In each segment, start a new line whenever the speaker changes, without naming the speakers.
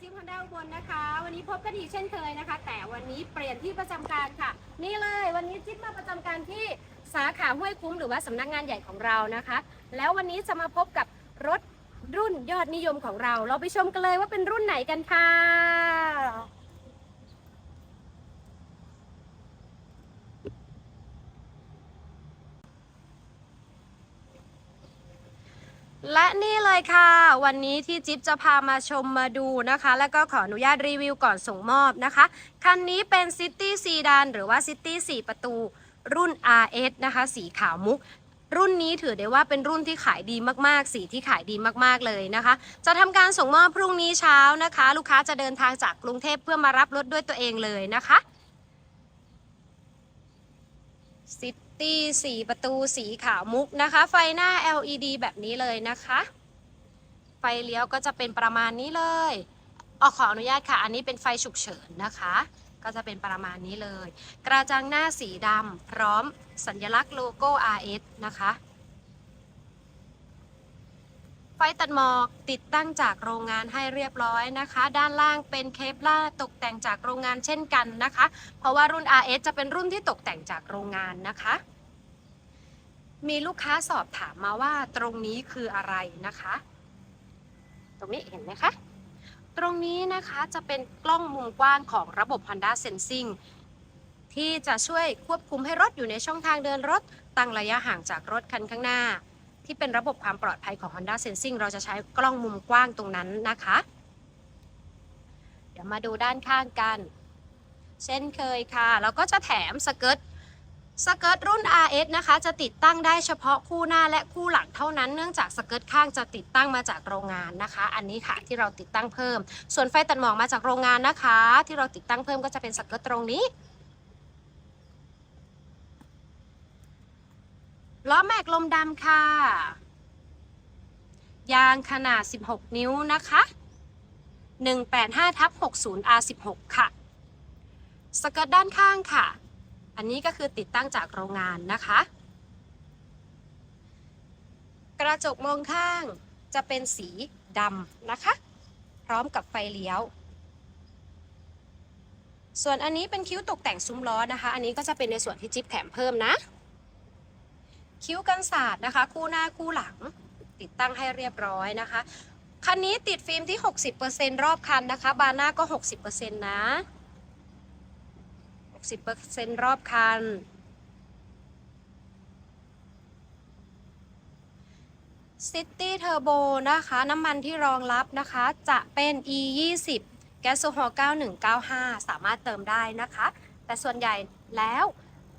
จิ๊บฮอนด้าอุบลนะคะ วันนี้พบกันอีกเช่นเคยนะคะ แต่วันนี้เปลี่ยนที่ประจำการค่ะ นี่เลยวันนี้จิ๊บมาประจำการที่สาขาห้วยคุ้มหรือว่าสำนักงานใหญ่ของเรานะคะ แล้ววันนี้จะมาพบกับรถรุ่นยอดนิยมของเรา เราไปชมกันเลยว่าเป็นรุ่นไหนกันค่ะ และนี่เลยค่ะ วันนี้ที่จิ๊บจะพามาชมมาดูนะคะ แล้วก็ขออนุญาตรีวิวก่อนส่งมอบนะคะ คันนี้เป็น City s e d a n หรือว่า City 4 ประตู รุ่น RS นะคะ สีขาวมุก รุ่นนี้ถือได้ว่าเป็นรุ่นที่ขายดีมากๆ สีที่ขายดีมากๆเลยนะคะ จะทำการส่งมอบพรุ่งนี้เช้านะคะ ลูกค้าจะเดินทางจากกรุงเทพเพื่อมารับรถด้วยตัวเองเลยนะคะซิ ตี้สีประตูสีขาวมุกนะคะ ไฟหน้า LED แบบนี้เลยนะคะ ไฟเลี้ยวก็จะเป็นประมาณนี้เลยออขออนุญาตค่ะ อันนี้เป็นไฟฉุกเฉินนะคะ ก็จะเป็นประมาณนี้เลย กระจังหน้าสีดำพร้อมสัญลักษณ์โลโก้ RS นะคะ ไฟตัดหมอกติดตั้งจากโรงงานให้เรียบร้อยนะคะ ด้านล่างเป็นเคปลาตกแต่งจากโรงงานเช่นกันนะคะ เพราะว่ารุ่น RS จะเป็นรุ่นที่ตกแต่งจากโรงงานนะคะ มีลูกค้าสอบถามมาว่าตรงนี้คืออะไรนะคะ ตรงนี้เห็นไหมคะตรงนี้นะคะจะเป็นกล้องมุมกว้างของระบบ Honda Sensing ที่จะช่วยควบคุมให้รถอยู่ในช่องทางเดินรถ ตั้งระยะห่างจากรถคันข้างหน้า ที่เป็นระบบความปลอดภัยของ Honda Sensing เราจะใช้กล้องมุมกว้างตรงนั้นนะคะ เดี๋ยวมาดูด้านข้างกัน เช่นเคยค่ะ เราก็จะแถมสเกิร์ตสเกิร์ตรุ่น RS นะคะ จะติดตั้งได้เฉพาะคู่หน้าและคู่หลังเท่านั้น เนื่องจากสเกิร์ตข้างจะติดตั้งมาจากโรงงานนะคะ อันนี้ค่ะที่เราติดตั้งเพิ่ม ส่วนไฟตัดหมอกมาจากโรงงานนะคะ ที่เราติดตั้งเพิ่มก็จะเป็นสเกิร์ตตรงนี้ ล้อแม็กลมดำค่ะ ยางขนาด 16 นิ้วนะคะ 185ทับ60 R16 ค่ะ สเกิร์ตด้านข้างค่ะ อันนี้ก็คือติดตั้งจากโรงงานนะคะ กระจกมองข้างจะเป็นสีดำนะคะ พร้อมกับไฟเลี้ยว ส่วนอันนี้เป็นคิ้วตกแต่งซุ้มล้อนะคะ อันนี้ก็จะเป็นในส่วนที่จิ๊บแถมเพิ่มนะ คิ้วกันศาสตร์นะคะ คู่หน้าคู่หลัง ติดตั้งให้เรียบร้อยนะคะ คันนี้ติดฟิล์มที่ 60%รอบคันนะคะ บานหน้าก็ 60%นะ 60%รอบคัน City Turbo นะคะ น้ำมันที่รองรับนะคะ จะเป็น E 20แก๊สโซฮอล์9195 สามารถเติมได้นะคะ แต่ส่วนใหญ่แล้ว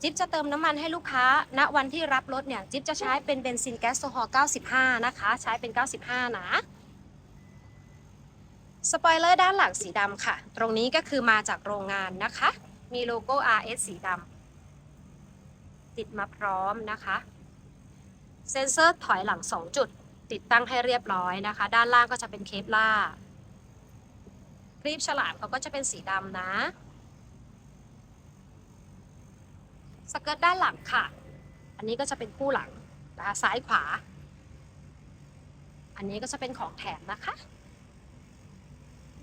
จิ๊บจะเติมน้ำมันให้ลูกค้า ณ วันที่รับรถเนี่ย จิ๊บจะใช้เป็นเบนซินแก๊สโซฮอล์95 นะคะ ใช้เป็น 95 นะ สปอยเลอร์ด้านหลังสีดำค่ะ ตรงนี้ก็คือมาจากโรงงานนะคะ มีโลโก้ RS สีดำติดมาพร้อมนะคะ เซ็นเซอร์ถอยหลัง 2 จุด ติดตั้งให้เรียบร้อยนะคะ ด้านล่างก็จะเป็นเคปล่าครีบฉลามเขาก็จะเป็นสีดำนะ สเกิร์ตด้านหลังค่ะ อันนี้ก็จะเป็นคู่หลังนะคะซ้ายขวา อันนี้ก็จะเป็นของแถมนะคะ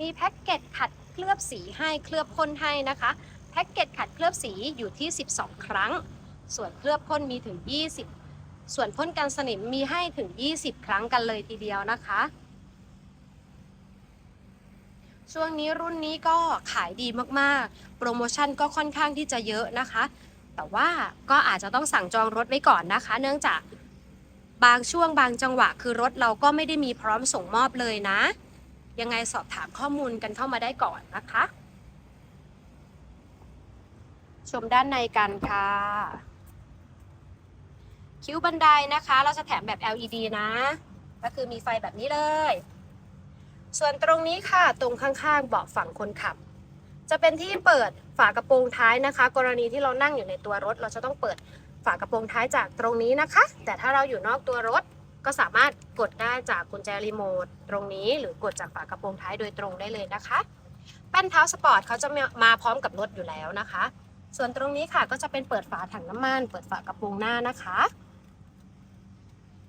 มีแพ็กเกจขัดเคลือบสีให้เคลือบพ่นให้นะคะแพ็กเกจขัดเคลือบสีอยู่ที่ 12 ครั้ง ส่วนเคลือบพ่นมีถึง 20 ส่วนพ่นกันสนิมมีให้ถึง 20 ครั้งกันเลยทีเดียวนะคะ ช่วงนี้รุ่นนี้ก็ขายดีมากๆ โปรโมชั่นก็ค่อนข้างที่จะเยอะนะคะ แต่ว่าก็อาจจะต้องสั่งจองรถไว้ก่อนนะคะ เนื่องจากบางช่วงบางจังหวะ คือรถเราก็ไม่ได้มีพร้อมส่งมอบเลยนะ ยังไงสอบถามข้อมูลกันเข้ามาได้ก่อนนะคะ ชมด้านในกันค่ะ คิ้วบันไดนะคะ เราจะแถมแบบ LED นะ ก็คือมีไฟแบบนี้เลย ส่วนตรงนี้ค่ะ ตรงข้างๆเบาะฝั่งคนขับ จะเป็นที่เปิดฝากระโปรงท้ายนะคะ กรณีที่เรานั่งอยู่ในตัวรถ เราจะต้องเปิดฝากระโปรงท้ายจากตรงนี้นะคะ แต่ถ้าเราอยู่นอกตัวรถก็สามารถกดได้จากกุญแจรีโมทตรงนี้ หรือกดจากฝากระโปรงท้ายโดยตรงได้เลยนะคะแป้นเท้าสปอร์ตเขาจะมาพร้อมกับรถอยู่แล้วนะคะ ส่วนตรงนี้ค่ะก็จะเป็นเปิดฝาถังน้ำมัน เปิดฝากระโปรงหน้านะคะ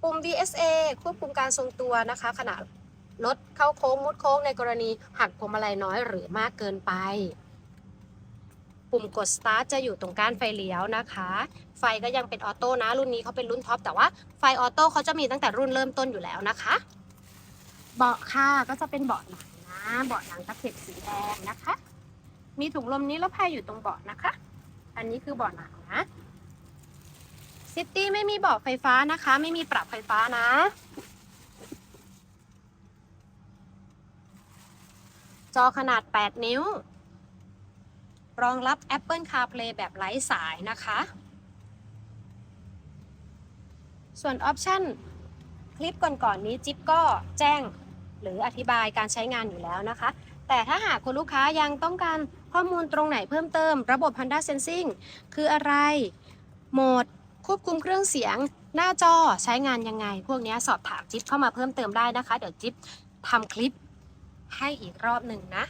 ปุ่ม VSA ควบคุมการทรงตัวนะคะ ขณะ รถเข้าโค้งมุดโค้งในกรณีหักพวงมาลัยน้อยหรือมากเกินไป ปุ่มกด start จะอยู่ตรงก้านไฟเลี้ยวนะคะ ไฟก็ยังเป็นออโต้นะ รุ่นนี้เขาเป็นรุ่นท็อปแต่ว่าไฟออโต้เขาจะมีตั้งแต่รุ่นเริ่มต้นอยู่แล้วนะคะ เบาะค่ะก็จะเป็นเบาะหนังนะเบาะหนังตะเข็บสีแดงนะคะ มีถุงลมนิรภัยอยู่ตรงเบาะนะคะ อันนี้คือเบาะหนังนะซิตี้ไม่มีเบาะไฟฟ้านะคะ ไม่มีปรับไฟฟ้านะ จอขนาด 8 นิ้ว รองรับ Apple CarPlay แบบไร้สายนะคะ ส่วนออปชันคลิปก่อนๆนนี้จิ๊บก็แจ้งหรืออธิบายการใช้งานอยู่แล้วนะคะ แต่ถ้าหากคุณลูกค้ายังต้องการข้อมูลตรงไหนเพิ่มเติม ระบบ Panda Sensing คืออะไร โหมด ควบคุมเครื่องเสียง หน้าจอใช้งานยังไง พวกนี้สอบถามจิ๊บเข้ามาเพิ่มเติมได้นะคะ เดี๋ยวจิ๊บทำคลิป ให้อีกรอบหนึ่งนะ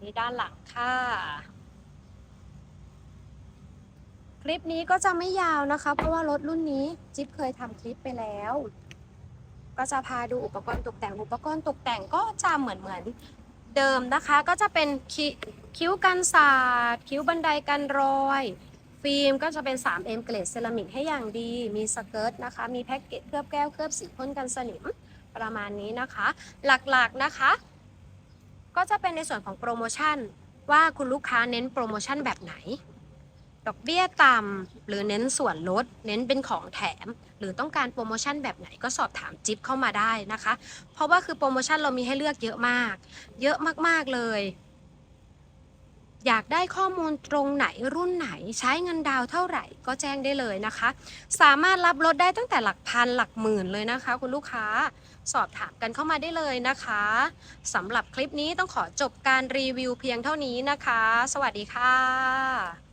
นี่ด้านหลังค่ะ คลิปนี้ก็จะไม่ยาวนะคะ เพราะว่ารถรุ่นนี้จิ๊บเคยทำคลิปไปแล้ว ก็จะพาดูอุปกรณ์ตกแต่ง อุปกรณ์ตกแต่งก็จะเหมือนเหมือนเดิมนะคะ ก็จะเป็นคิ้วกันศาสตร์คิ้วบันไดกันรอย ฟิล์มก็จะเป็น 3M เกรดเซรามิกให้อย่างดี มีสเกิร์ตนะคะ มีแพ็กเกจเคลือบแก้วเคลือบสีพ่นกันสนิมประมาณนี้นะคะ หลักๆนะคะ ก็จะเป็นในส่วนของโปรโมชั่น ว่าคุณลูกค้าเน้นโปรโมชั่นแบบไหน ดอกเบี้ยต่ำหรือเน้นส่วนลด เน้นเป็นของแถม หรือต้องการโปรโมชั่นแบบไหนก็สอบถามจิ๊บเข้ามาได้นะคะ เพราะว่าคือโปรโมชั่นเรามีให้เลือกเยอะมาก เยอะมากๆเลย อยากได้ข้อมูลตรงไหนรุ่นไหนใช้เงินดาวเท่าไหร่ก็แจ้งได้เลยนะคะ สามารถรับลดได้ตั้งแต่หลักพันหลักหมื่นเลยนะคะ คุณลูกค้าสอบถามกันเข้ามาได้เลยนะคะสำหรับคลิปนี้ต้องขอจบการรีวิวเพียงเท่านี้นะคะ สวัสดีค่ะ